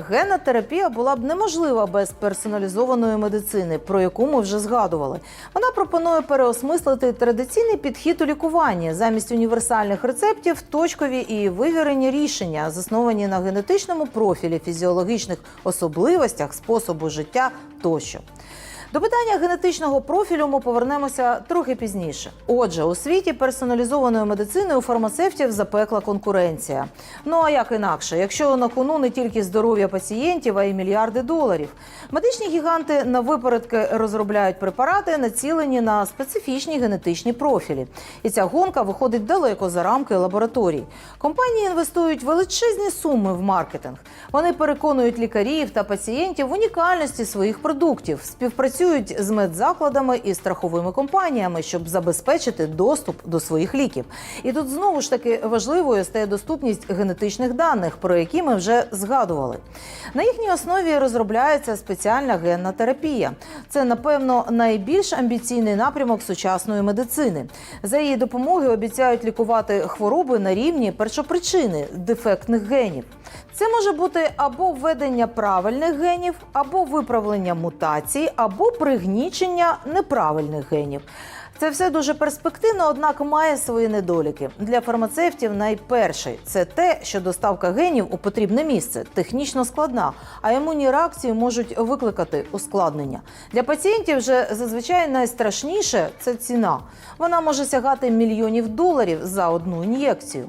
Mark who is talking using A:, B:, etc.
A: Генна терапія була б неможлива без персоналізованої медицини, про яку ми вже згадували. Вона пропонує переосмислити традиційний підхід у лікуванні замість універсальних рецептів, точкові і вивірені рішення, засновані на генетичному профілі, фізіологічних особливостях, способу життя тощо. До питання генетичного профілю ми повернемося трохи пізніше. Отже, у світі персоналізованої медицини у фармацевтів запекла конкуренція. Ну а як інакше, якщо на кону не тільки здоров'я пацієнтів, а й мільярди доларів. Медичні гіганти на випередки розробляють препарати, націлені на специфічні генетичні профілі. І ця гонка виходить далеко за рамки лабораторій. Компанії інвестують величезні суми в маркетинг. Вони переконують лікарів та пацієнтів в унікальності своїх продуктів, співпрацюють з медзакладами і страховими компаніями, щоб забезпечити доступ до своїх ліків. І тут знову ж таки важливою стає доступність генетичних даних, про які ми вже згадували. На їхній основі розробляється спеціальна генна терапія. Це, напевно, найбільш амбіційний напрямок сучасної медицини. За її допомогою обіцяють лікувати хвороби на рівні першопричини дефектних генів. Це може бути або введення правильних генів, або виправлення мутацій, або пригнічення неправильних генів. Це все дуже перспективно, однак має свої недоліки. Для фармацевтів найперший це те, що доставка генів у потрібне місце технічно складна, а імунні реакції можуть викликати ускладнення. Для пацієнтів же зазвичай найстрашніше це ціна. Вона може сягати мільйонів доларів за одну ін'єкцію.